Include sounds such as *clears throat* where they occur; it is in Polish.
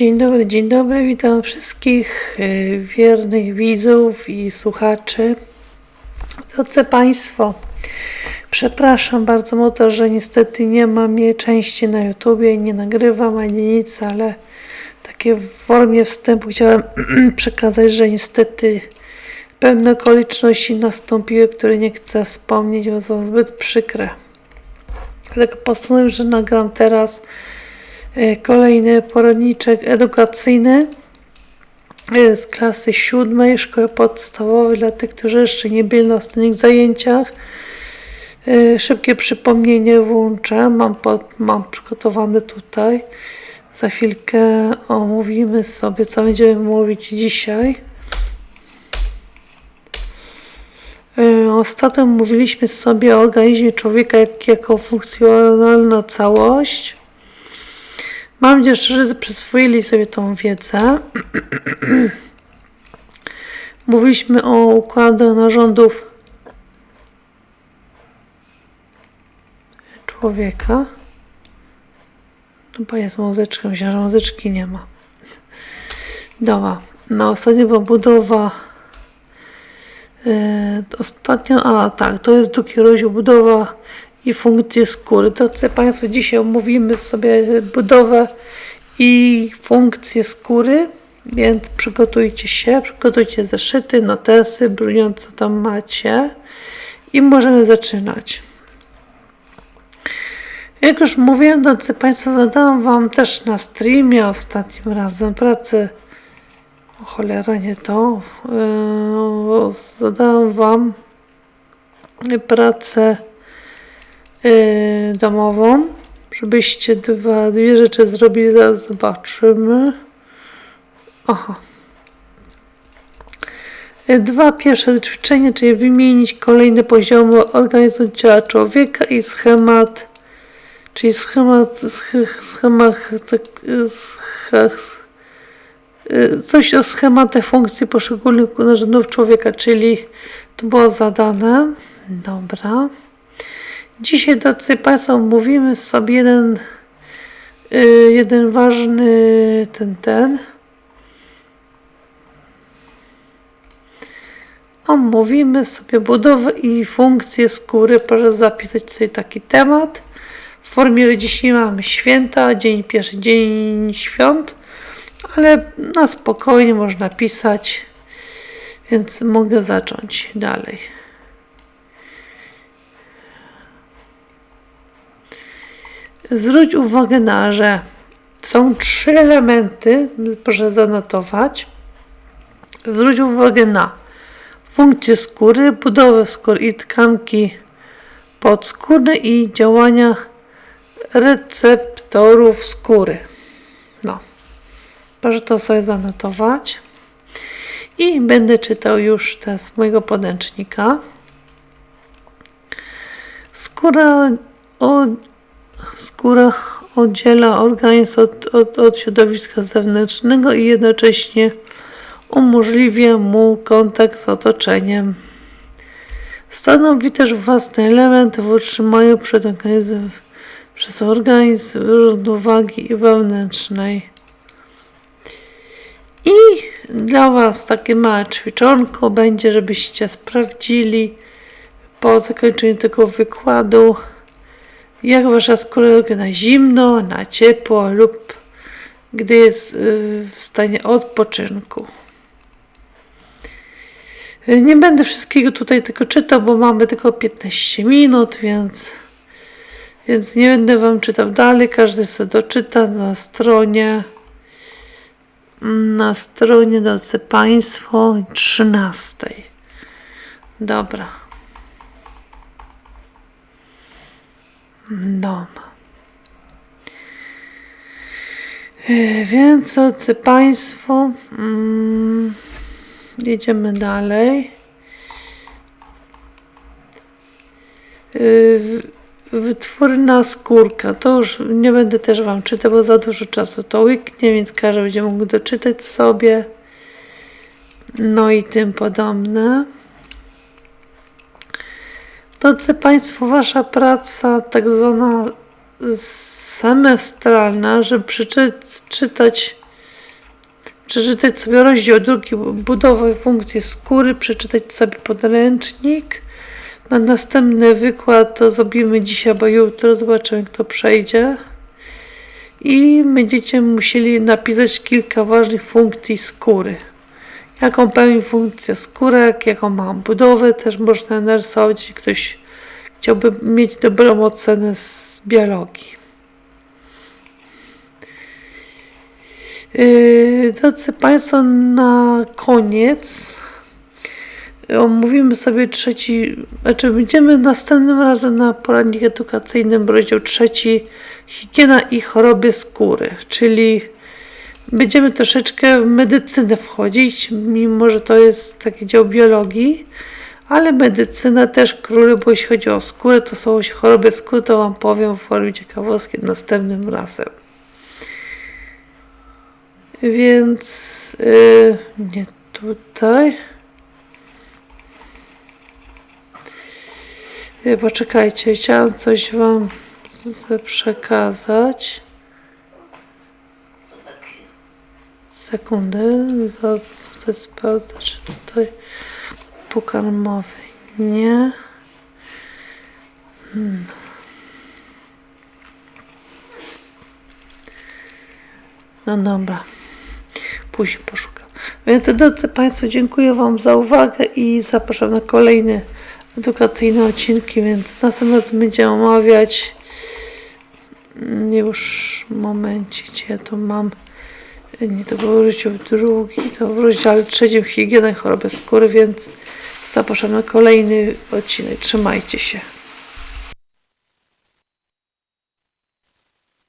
Dzień dobry, dzień dobry. Witam wszystkich y, wiernych widzów i słuchaczy. Drodzy Państwo, przepraszam bardzo mocno, że niestety nie mam mnie części na YouTubie, nie nagrywam ani nic, ale takie w formie wstępu chciałem *clears throat* przekazać, że niestety pewne okoliczności nastąpiły, które nie chcę wspomnieć, bo są zbyt przykre. Dlatego postanowiłem, że nagram teraz kolejny poradniczek edukacyjny e, z klasy siódmej szkoły podstawowej dla tych, którzy jeszcze nie byli na ostatnich zajęciach. E, Szybkie przypomnienie włączę, mam, pod, mam przygotowane tutaj. Za chwilkę omówimy sobie, co będziemy mówić dzisiaj. E, Ostatnio mówiliśmy sobie o organizmie człowieka jak, jako funkcjonalna całość. Mam nadzieję, że przyswoili sobie tą wiedzę. Mówiliśmy o układach narządów człowieka. Chyba jest muzyczka, myślałam, że muzyczki nie ma. Dobra, na ostatnio była budowa E, Ostatnio, a tak, to jest drugi rozdział budowa i funkcje skóry. To co Państwo dzisiaj omówimy sobie budowę i funkcje skóry, więc przygotujcie się, przygotujcie zeszyty, notesy, brunią co tam macie i możemy zaczynać. Jak już mówiłem, drodzy Państwo, zadałam Wam też na streamie ostatnim razem pracę o cholera, nie to. Yy, zadałam Wam pracę domową, żebyście dwa, dwie rzeczy zrobili. Zaraz zobaczymy. Aha. Yy, Dwa pierwsze ćwiczenia, czyli wymienić kolejne poziomy organizmu ciała człowieka i schemat, czyli schemat, sch- schemat, tak, Y, coś o schematach funkcji poszczególnych narządów człowieka, czyli to było zadane. Dobra. Dzisiaj, drodzy Państwo, mówimy sobie jeden, y, jeden ważny ten, ten. Omówimy sobie budowę i funkcję skóry. Proszę zapisać sobie taki temat. W formie, że dzisiaj mamy święta, dzień pierwszy, dzień świąt ale na spokojnie można pisać, więc mogę zacząć dalej. Zwróć uwagę na, że są trzy elementy, proszę zanotować. Zwróć uwagę na funkcję skóry, budowę skóry i tkanki podskórne i działania receptorów skóry. No. Proszę to sobie zanotować. I będę czytał już te z mojego podręcznika. Skóra, o, skóra oddziela organizm od, od, od środowiska zewnętrznego i jednocześnie umożliwia mu kontakt z otoczeniem. Stanowi też własny element w utrzymaniu przed organizm, przez organizm równowagi wewnętrznej. I dla Was takie małe ćwiczonko będzie, żebyście sprawdzili po zakończeniu tego wykładu, jak Wasza skóra na zimno, na ciepło lub gdy jest y, w stanie odpoczynku. Nie będę wszystkiego tutaj tylko czytał, bo mamy tylko 15 minut, więc, więc nie będę Wam czytał dalej. Każdy sobie doczyta na stronie na stronie, drodzy Państwo, 13. Dobra. Dobra. E, Więc, drodzy Państwo, mm, jedziemy dalej. E, Wytwórna skórka. To już nie będę też Wam czytał, bo za dużo czasu to łyknie, więc każdy będzie mógł doczytać sobie. No i tym podobne. Drodzy Państwo, Wasza praca tak zwana semestralna, żeby przeczytać przeczytać sobie rozdział drugi, budowa i funkcje skóry, przeczytać sobie podręcznik. Na następny wykład to zrobimy dzisiaj, bo jutro zobaczymy, kto przejdzie. I będziecie musieli napisać kilka ważnych funkcji skóry. Jaką pełni funkcję skórek, jaką ma budowę, też można narysować, jeśli ktoś chciałby mieć dobrą ocenę z biologii. Yy, Drodzy Państwo, na koniec omówimy sobie trzeci, znaczy będziemy następnym razem na poradnik edukacyjnym rozdział trzeci higiena i choroby skóry, czyli będziemy troszeczkę w medycynę wchodzić, mimo że to jest taki dział biologii, ale medycyna też królu, bo jeśli chodzi o skórę, to są choroby skóry, to Wam powiem w formie ciekawostki następnym razem. Więc yy, nie tutaj. Yy, poczekajcie, chciałam coś Wam przekazać. Sekundę, zaraz to sprawdzę, czy tutaj pokarmowy nie. Hmm. No dobra, później poszukam. Więc drodzy Państwo, dziękuję Wam za uwagę i zapraszam na kolejne edukacyjne odcinki, więc następnym razem będziemy omawiać mm, już momencie, gdzie ja to mam nie to był rozdział drugi, to w rozdziale trzecim higiena i choroby skóry, więc zapraszam na kolejny odcinek. Trzymajcie się.